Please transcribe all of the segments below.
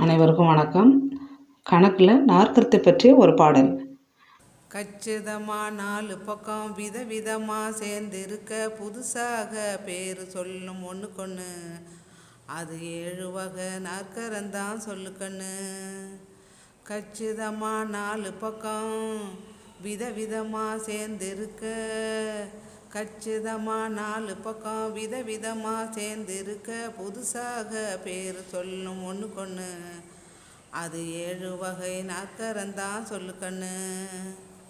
அனைவருக்கும் வணக்கம். கணக்கில் நாற்கரத்தை பற்றிய ஒரு பாடல். கச்சிதமா நாலு பக்கம் விதவிதமாக சேர்ந்திருக்க புதுசாக பேர் சொல்லும் ஒன்று கொன்று அது ஏழு வகை நாற்கரந்தான் சொல்லுக்கண்ணு. கச்சிதமாக நாலு பக்கம் விதவிதமாக சேர்ந்திருக்க கச்சிதமா நாலு பக்கம் விதவிதமா சேர்ந்திருக்க புதுசாக பேர் சொல்லும் ஒன்று கொன்று அது ஏழு வகை நாற்கரந்தான் சொல்லு கண்ணு.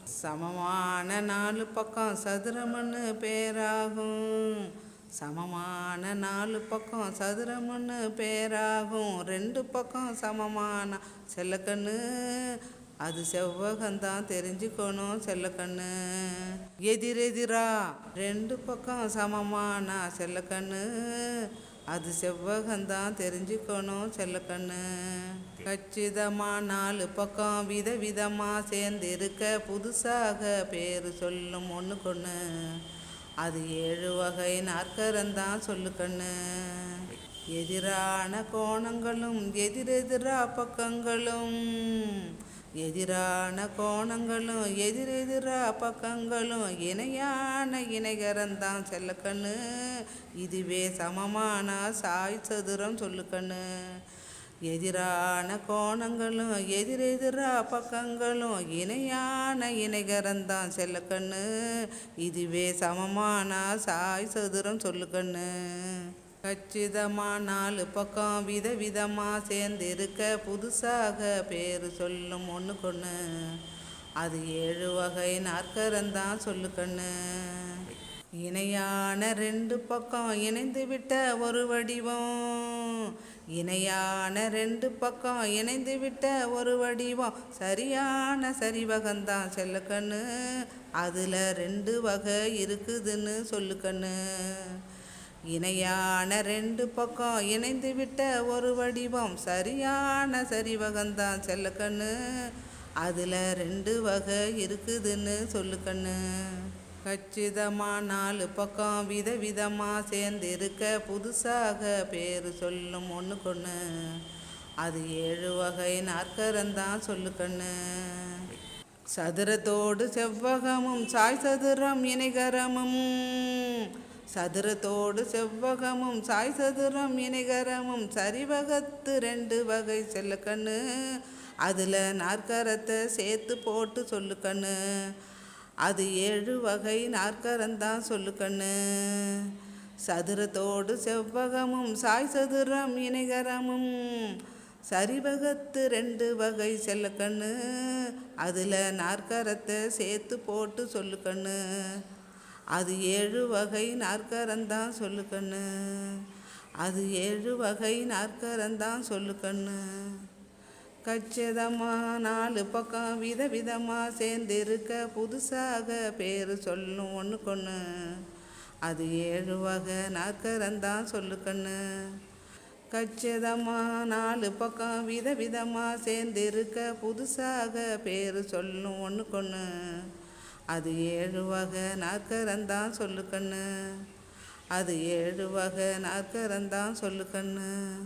சமமான நாலு பக்கம் சதுரமண்ணு பேராகும். சமமான நாலு பக்கம் சதுரமண்ணு பேராகும். ரெண்டு பக்கம் சமமான செல்லக்கண்ணு அது செவ்வகந்தான் தெரிஞ்சுக்கணும் செல்லக்கண்ணு எதிரெதிரா ரெண்டு பக்கம் சமமானா செல்லக்கண்ணு அது செவ்வகந்தான் தெரிஞ்சுக்கணும் செல்லக்கண்ணு கச்சிதமா நாலு பக்கம் விதவிதமா சேர்ந்து இருக்க புதுசாக பேர் சொல்லும் ஒன்று கொன்று அது ஏழு வகை நாற்கரந்தான் சொல்லுக்கண்ணு எதிரான கோணங்களும் எதிரெதிரா பக்கங்களும் எதிரான கோணங்களும் எதிரெதிரா பக்கங்களும் இணையான இணைகரந்தான் செல்லக்கண்ணு இதுவே சமமான சாய் சதுரம் சொல்லுக்கண்ணு எதிரான கோணங்களும் எதிரெதிரா பக்கங்களும் இணையான இணைகரந்தான் செல்லக்கண்ணு இதுவே சமமான சாய் சதுரம் சொல்லுக்கண்ணு கச்சிதமாக நாலு பக்கம் விதவிதமா சேர்ந்து இருக்க புதுசாக பேர் சொல்லும் ஒன்று கொன்று அது ஏழு வகை நாற்கரந்தான் சொல்லு கண்ணு. இணையான ரெண்டு பக்கம் இணைந்து விட்ட ஒரு வடிவம். இணையான ரெண்டு பக்கம் இணைந்து விட்ட ஒரு வடிவம். சரியான சரிவகந்தான் செல்லக்கண்ணு அதில் ரெண்டு வகை இருக்குதுன்னு சொல்லு கண்ணு. இணையான ரெண்டு பக்கம் இணைந்து விட்ட ஒரு வடிவம் சரியான சரிவகந்தான். செல்லக்கண்ணு அதில் ரெண்டு வகை இருக்குதுன்னு சொல்லு கண்ணு. நாலு பக்கம் விதவிதமாக சேர்ந்து இருக்க புதுசாக பேர் சொல்லும் ஒன்று அது ஏழு வகை நாற்கரந்தான் சொல்லு கண்ணு. சதுரத்தோடு செவ்வகமும் சாய் சதுரம் இணைகரமும். சதுரத்தோடு செவ்வகமும் சாய் சதுரம் இணைகரமும் சரிவகத்து ரெண்டு வகை செல்லக்கண்ணு அதில் நாற்கரத்தை சேர்த்து போட்டு சொல்லு கண்ணு. அது ஏழு வகை நாற்கரந்தான் சொல்லு கண்ணு. சதுரத்தோடு செவ்வகமும் சாய் சதுரம் இணைகரமும் சரிவகத்து ரெண்டு வகை செல்லக்கண்ணு அதில் நாற்கரத்தை சேர்த்து போட்டு சொல்லு கண்ணு. அது ஏழு வகை நாற்கரந்தான் சொல்லு கண்ணு. அது ஏழு வகை நாற்கரந்தான் சொல்லு கண்ணு. கச்சிதமாக நாலு பக்கம் விதவிதமாக சேர்ந்திருக்க புதுசாக பேர் சொல்லும் ஒன்று கொன்று அது ஏழு வகை நாற்கரந்தான் சொல்லு கண்ணு. கச்சிதமாக நாலு பக்கம் விதவிதமாக சேர்ந்திருக்க புதுசாக பேர் சொல்லும் ஒன்று கொன்று அது ஏழு வகை நாற்கரந்தான் சொல்லு கண்ணு. அது ஏழு வகை நாற்கரந்தான் சொல்லு கண்ணு.